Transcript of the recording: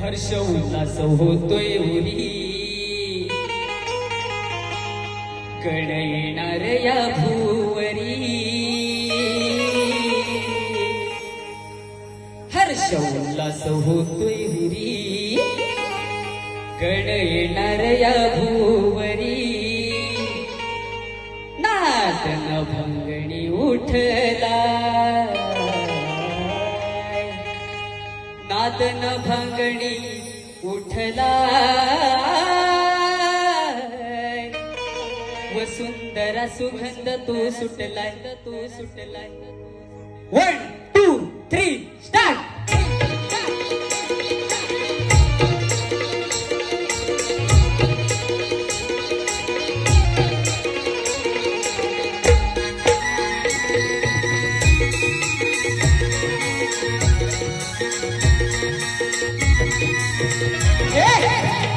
हर्ष उल्हास होतोय उरी कड येणार या भूवरी. हर्ष उल्हास होतोय उरी कड येणार या भूवरी. नादन भंगणी उठला. न भंगणी उठला. वसुंधरा सुगंध तो सुटलाय तो सुटलाय. One two three start Yeah.